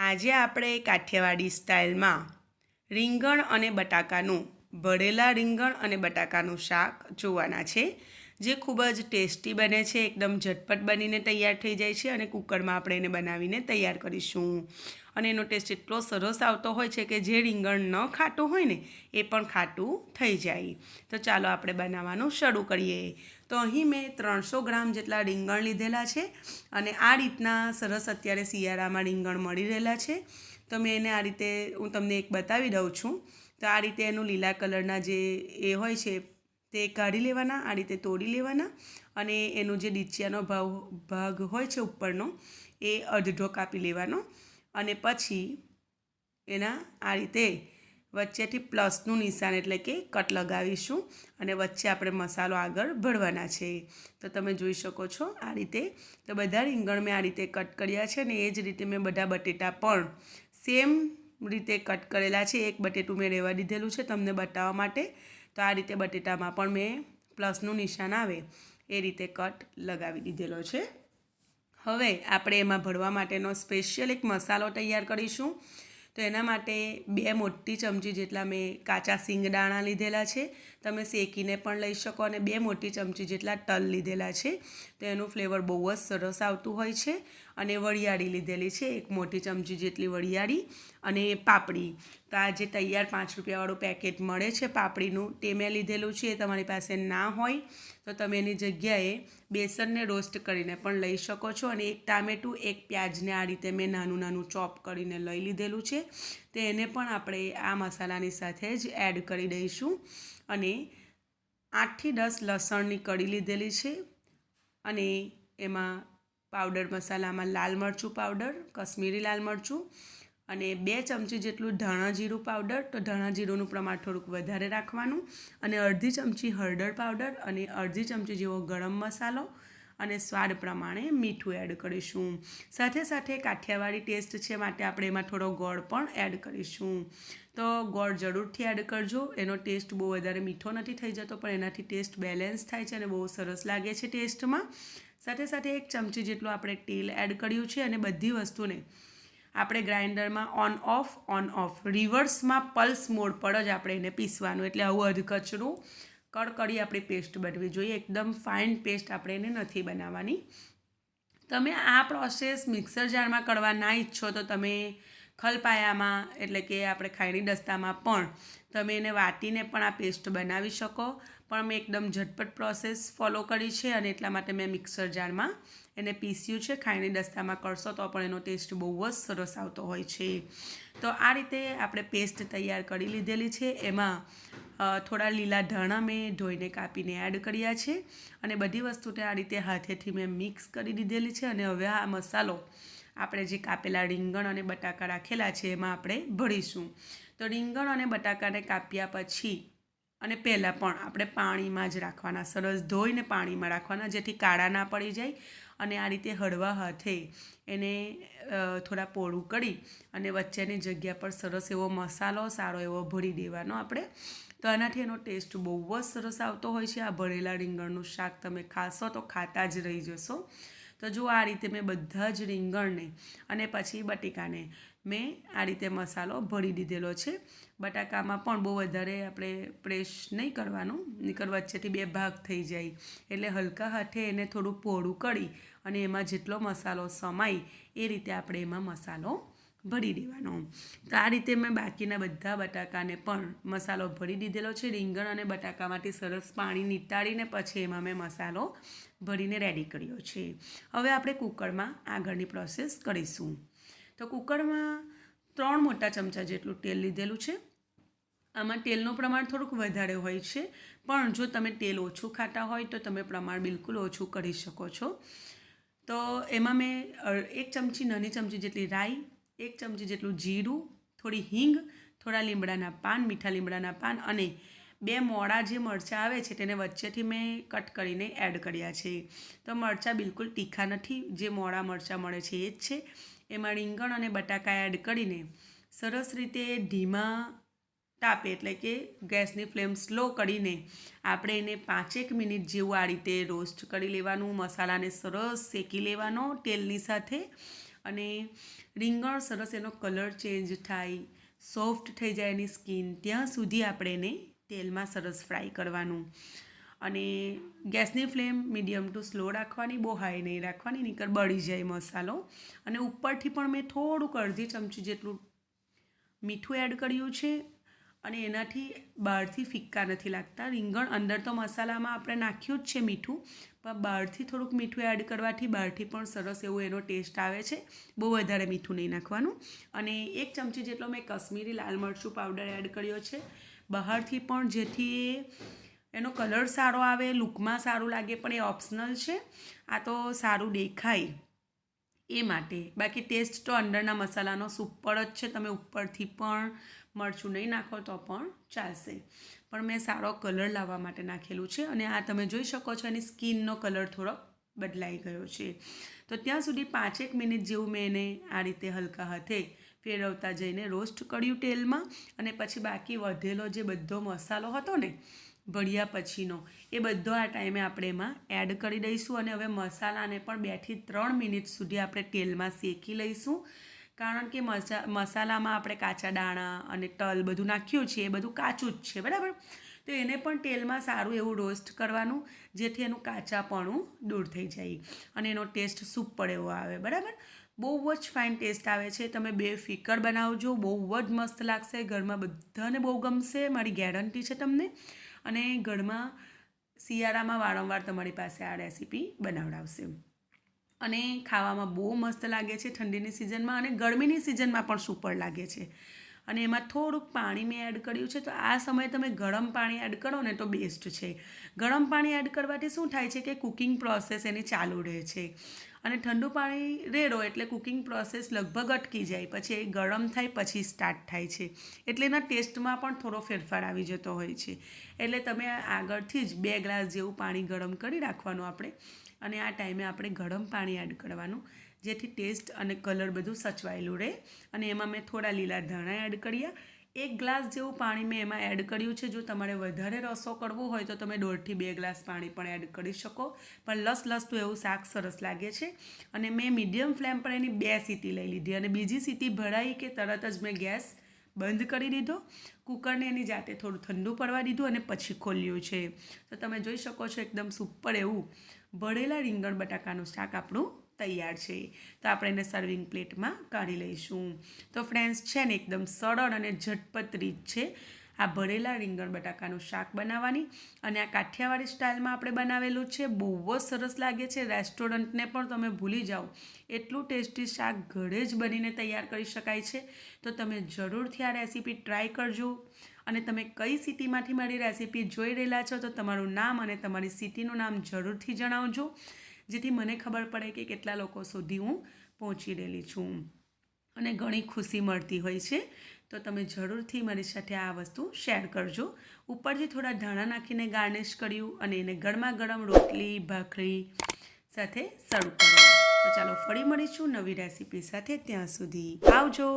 આજે આપણે કાઠિયાવાડી સ્ટાઇલમાં રીંગણ અને બટાકાનું, ભરેલા રીંગણ અને બટાકાનું શાક જોવાના છે, જે ખૂબ જ ટેસ્ટી બને છે, એકદમ ઝટપટ બનીને તૈયાર થઈ જાય છે અને કુકરમાં આપણે એને બનાવીને તૈયાર કરીશું. અને એનો ટેસ્ટ એટલો સરસ આવતો હોય છે કે જે રીંગણ ન ખાટું હોય ને, એ પણ ખાટું થઈ જાય. તો ચાલો આપણે બનાવવાનું શરૂ કરીએ. તો અહીં મેં ત્રણસો ગ્રામ જેટલા રીંગણ લીધેલા છે અને આ રીતના સરસ અત્યારે શિયાળામાં રીંગણ મળી રહેલા છે. તો મેં એને આ રીતે, હું તમને એક બતાવી દઉં છું. તો આ રીતે એનું લીલા કલરના જે એ હોય છે તે કાઢી લેવાના, આ રીતે તોડી લેવાના અને એનો જે ડીચિયાનો ભાવ, ભાગ હોય છે ઉપરનો એ અડધો કાપી લેવાનો અને પછી એના આ રીતે વચ્ચેથી પ્લસનું નિશાન એટલે કે કટ લગાવીશું અને વચ્ચે આપણે મસાલો આગળ ભરવાના છે. તો તમે જોઈ શકો છો આ રીતે. તો બધા રીંગણ મેં આ રીતે કટ કર્યા છે ને એ જ રીતે મેં બધા બટેટા પણ સેમ રીતે કટ કરેલા છે. એક બટેટું મેં રહેવા દીધેલું છે તમને બતાવવા માટે. તો આ રીતે બટેટામાં પણ મેં પ્લસનું નિશાન આવે એ રીતે કટ લગાવી દીધેલો છે. હવે આપણે એમાં ભરવા માટેનો સ્પેશિયલ એક મસાલો તૈયાર કરીશું. તો એના માટે બે મોટી ચમચી જેટલા મેં કાચા સિંગદાણા લીધેલા છે. તમે શેકીને પણ લઈ શકો અને બે મોટી ચમચી જેટલા તલ લીધેલા છે. તો એનું ફ્લેવર બહુ જ સરસ આવતું હોય છે. અને વરિયાળી લીધેલી છે. એક મોટી ચમચી જેટલી વરિયાળી અને પાપડી. તો આ જે તૈયાર પાંચ રૂપિયાવાળું પેકેટ મળે છે પાપડીનું, તે મેં લીધેલું છે. એ તમારી પાસે ના હોય તો તમે એની જગ્યાએ બેસનને રોસ્ટ કરીને પણ લઈ શકો છો. અને એક ટામેટું, એક પ્યાજને આ રીતે મેં નાનું નાનું ચોપ કરીને લઈ લીધેલું છે. તો એને પણ આપણે આ મસાલાની સાથે જ એડ કરી દઈશું. અને આઠથી દસ લસણની કળી લીધેલી છે. અને એમાં પાવડર મસાલામાં લાલ મરચું પાવડર, કશ્મીરી લાલ મરચું અને બે ચમચી જેટલું ધાણા જીરું પાવડર. તો ધાણા જીરુંનું પ્રમાણ થોડુંક વધારે રાખવાનું અને અડધી ચમચી હળદર પાવડર અને અડધી ચમચી જેવો ગરમ મસાલો અને સ્વાદ પ્રમાણે મીઠું એડ કરીશું. સાથે સાથે કાઠિયાવાડી ટેસ્ટ છે માટે આપણે એમાં થોડો ગોળ પણ એડ કરીશું. તો ગોળ જરૂરથી એડ કરજો. એનો ટેસ્ટ બહુ વધારે મીઠો નથી થઈ જતો, પણ એનાથી ટેસ્ટ બેલેન્સ થાય છે અને બહુ સરસ લાગે છે ટેસ્ટમાં સાથે સાથે એક ચમચી જેટલું આપણે તેલ એડ કર્યું છે અને બધી વસ્તુને આપણે ગ્રાઇન્ડરમાં ઓન ઓફ ઓન ઓફ રિવર્સમાં પલ્સ મોડ પર જ આપણે એને પીસવાનું. એટલે આવું અધકચરું કડકડી આપણી પેસ્ટ બનવી જોઈએ. એકદમ ફાઇન પેસ્ટ આપણે એને નથી બનાવવાની. તમે આ પ્રોસેસ મિક્સર જારમાં કરવા ના ઈચ્છો તો તમે ખલપાયામાં એટલે કે આપણે ખાયણી દસ્તામાં પણ તમે એને વાટીને પણ આ પેસ્ટ બનાવી શકો. પણ મેં એકદમ ઝટપટ પ્રોસેસ ફોલો કરી છે અને એટલા માટે મેં મિક્સર જારમાં એને પીસ્યું છે. ખાયણી દસ્તામાં કરશો તો પણ એનો ટેસ્ટ બહુ જ સરસ આવતો હોય છે. તો આ રીતે આપણે પેસ્ટ તૈયાર કરી લીધેલી છે. એમાં થોડા લીલા ધાણા મેં ધોઈને કાપીને એડ કર્યા છે અને બધી વસ્તુને આ રીતે હાથેથી મેં મિક્સ કરી દીધેલી છે અને હવે આ મસાલો આપણે જે કાપેલા રીંગણ અને બટાકા રાખેલા છે એમાં આપણે ભરીશું. તો રીંગણ અને બટાકાને કાપ્યા પછી અને પહેલાં પણ આપણે પાણીમાં જ રાખવાના, સરસ ધોઈને પાણીમાં રાખવાના જેથી કાળા ના પડી જાય અને આ રીતે હળવા હાથે એને થોડા પોળું કરી અને વચ્ચેની જગ્યા પર સરસ એવો મસાલો, સારો એવો ભરી દેવાનો આપણે. તો આનાથી એનો ટેસ્ટ બહુ જ સરસ આવતો હોય છે. આ ભરેલા રીંગણનું શાક તમે ખાશો તો ખાતા જ રહી જશો. તો જો આ રીતે મેં બધા જ રીંગણને અને પછી બટેકાને મેં આ રીતે મસાલો ભરી દીધેલો છે. બટાકામાં પણ બહુ વધારે આપણે પ્રેસ નહીં કરવાનું. નીકળ વચ્ચેથી બે ભાગ થઈ જાય. એટલે હલકા હાથે એને થોડું પોળું કરી અને એમાં જેટલો મસાલો સમાય એ રીતે આપણે એમાં મસાલો ભરી દેવાનો. તો આ રીતે મેં બાકીના બધા બટાકાને પણ મસાલો ભરી દીધેલો છે. રીંગણ અને બટાકામાંથી સરસ પાણી નીતાળીને પછી એમાં મેં મસાલો ભરીને રેડી કર્યો છે. હવે આપણે કુકરમાં આગળની પ્રોસેસ કરીશું. તો કુકરમાં ત્રણ મોટા ચમચા જેટલું તેલ લીધેલું છે. આમાં તેલનું પ્રમાણ થોડુંક વધારે હોય છે. પણ જો તમે તેલ ઓછું ખાતા હોય તો તમે પ્રમાણ બિલકુલ ઓછું કરી શકો છો. તો એમાં મેં એક ચમચી નાની ચમચી જેટલી રાઈ, એક ચમચી જેટલું જીરું, થોડી હિંગ, થોડા લીમડાના પાન, મીઠા લીમડાના પાન અને બે મોડા જે મરચાં આવે છે તેને વચ્ચેથી મેં કટ કરીને એડ કર્યા છે. તો મરચાં બિલકુલ તીખા નથી, જે મોડા મરચાં મળે છે એ જ છે. એમાં રીંગણ અને બટાકા એડ કરીને સરસ રીતે ધીમા તાપે એટલે કે ગેસની ફ્લેમ સ્લો કરીને આપણે એને પાંચેક મિનિટ જેવું આ રીતે રોસ્ટ કરી લેવાનું, મસાલાને સરસ શેકી લેવાનો, તેલની સાથે. અને રીંગણ સરસ એનો કલર ચેન્જ થાય, સોફ્ટ થઈ જાય એની સ્કિન, ત્યાં સુધી આપણે એને તેલમાં સરસ ફ્રાય કરવાનું. અને ગેસની ફ્લેમ મીડિયમ ટુ સ્લો રાખવાની, બહુ હાઈ નહીં રાખવાની નીકળ બળી જાય મસાલો. અને ઉપરથી પણ મેં થોડુંક અડધી ચમચી જેટલું મીઠું એડ કર્યું છે. અને એનાથી બહારથી ફિક્કા નથી લાગતા. રીંગણ અંદર તો મસાલામાં આપણે નાખ્યું જ છે મીઠું, પણ બહારથી થોડુંક મીઠું એડ કરવાથી બહારથી પણ સરસ એવો એનો ટેસ્ટ આવે છે. બહુ વધારે મીઠું નહીં નાખવાનું. અને એક ચમચી જેટલો મેં કશ્મીરી લાલ મરચું પાવડર એડ કર્યો છે. બહારથી પણ જેથી એનો કલર સારો આવે લુકમાં સારું લાગે, પણ એ ઓપ્શનલ છે. આ તો સારું દેખાય એ માટે. બાકી ટેસ્ટ તો અંદરના મસાલાનો સુપર જ છે. તમે ઉપરથી પણ મરચું નહીં નાખો તો પણ ચાલશે. પણ મેં સારો કલર લાવવા માટે નાખેલું છે અને આ તમે જોઈ શકો છો એની સ્કિનનો કલર થોડોક બદલાઈ ગયો છે. તો ત્યાં સુધી પાંચેક મિનિટ જેવું મેં એને આ રીતે હલકા હાથે ફેરવતા જઈને રોસ્ટ કર્યું તેલમાં અને પછી બાકી વધેલો જે બધો મસાલો હતો ને, ભળ્યા પછીનો, એ બધો આ ટાઈમે આપણે એમાં એડ કરી દઈશું અને હવે મસાલાને પણ બેથી ત્રણ મિનિટ સુધી આપણે તેલમાં શેકી લઈશું. કારણ કે મસા, મસાલામાં આપણે કાચા દાણા અને તલ બધું નાખ્યું છે, એ બધું કાચું જ છે, બરાબર? તો એને પણ તેલમાં સારું એવું રોસ્ટ કરવાનું, જેથી એનું કાચાપણું દૂર થઈ જાય અને એનો ટેસ્ટ સુપર એવો આવે, બરાબર? બહુ જ ફાઇન ટેસ્ટ આવે છે. તમે બે ફિકર બનાવજો, બહુ જ મસ્ત લાગશે. ઘરમાં બધાને બહુ ગમશે, મારી ગેરંટી છે તમને. અને ઘરમાં શિયાળામાં વારંવાર તમારી પાસે આ રેસીપી બનાવડાવશે. અને ખાવામાં બહુ મસ્ત લાગે છે ઠંડીની સિઝનમાં અને ગરમીની સિઝનમાં પણ સુપર લાગે છે. અને એમાં થોડુંક પાણી મેં એડ કર્યું છે, તો આ સમયે તમે ગરમ પાણી એડ કરો ને તો બેસ્ટ છે. ગરમ પાણી એડ કરવાથી શું થાય છે કે કુકિંગ પ્રોસેસ એની ચાલુ રહે છે. અને ઠંડુ પાણી રેડો એટલે કુકિંગ પ્રોસેસ લગભગ અટકી જાય. પછી એ ગરમ થાય, પછી સ્ટાર્ટ થાય છે. એટલે એના ટેસ્ટમાં પણ થોડો ફેરફાર આવી જતો હોય છે. એટલે તમે આગળથી જ બે ગ્લાસ જેવું પાણી ગરમ કરી રાખવાનું આપણે. અને આ ટાઈમે આપણે ગરમ પાણી એડ કરવાનું, જેથી ટેસ્ટ અને કલર બધું સચવાયેલું રહે. અને એમાં મેં થોડા લીલા ધાણા એડ કર્યા. એક ગ્લાસ જેવું પાણી મેં એમાં એડ કર્યું છે. જો તમારે વધારે રસો કરવો હોય તો તમે દોઢથી બે ગ્લાસ પાણી પણ એડ કરી શકો. પણ લસ લસતું એવું શાક સરસ લાગે છે. અને મેં મીડિયમ ફ્લેમ પર એની બે સીટી લઈ લીધી. અને બીજી સીટી ભરાઈ કે તરત જ મેં ગેસ બંધ કરી દીધો. કુકરને એની જાતે થોડું ઠંડુ પડવા દીધું અને પછી ખોલ્યું છે. તો તમે જોઈ શકો છો, એકદમ સુપર એવું ભળેલા રીંગણ બટાકાનું શાક આપણું તૈયાર છે. તો આપણે એને સર્વિંગ પ્લેટમાં કાઢી લઈશું. તો ફ્રેન્ડ્સ છે ને એકદમ સરળ અને ઝટપટ રીત છે. આ ભરેલા રીંગણ બટાકાનું શાક બનાવવાની અને આ કાઠિયાવાડી સ્ટાઇલમાં આપણે બનાવેલું છે. બહુ જ સરસ લાગે છે. રેસ્ટોરન્ટને પણ તમે ભૂલી જાઓ. એટલું ટેસ્ટી શાક ઘરે જ બનીને તૈયાર કરી શકાય છે. તો તમે જરૂરથી આ રેસીપી ટ્રાય કરજો. અને તમે કઈ સિટીમાંથી મારી રેસીપી જોઈ રહેલા છો તો તમારું નામ અને તમારી સિટીનું નામ જરૂરથી જણાવજો. જેથી મને ખબર પડે કે કેટલા લોકો સુધી હું પહોંચી રહેલી છું. અને ઘણી ખુશી મળતી હોય છે. તો તમે જરૂરથી મારી સાથે આ વસ્તુ શેર કરજો. ઉપરથી થોડા ધાણા નાખીને ગાર્નિશ કર્યું અને એને ગરમા ગરમ રોટલી, ભાખરી સાથે સર્વ કરો તો ચાલો ફરી મળીશું નવી રેસીપી સાથે ત્યાં સુધી. આવજો!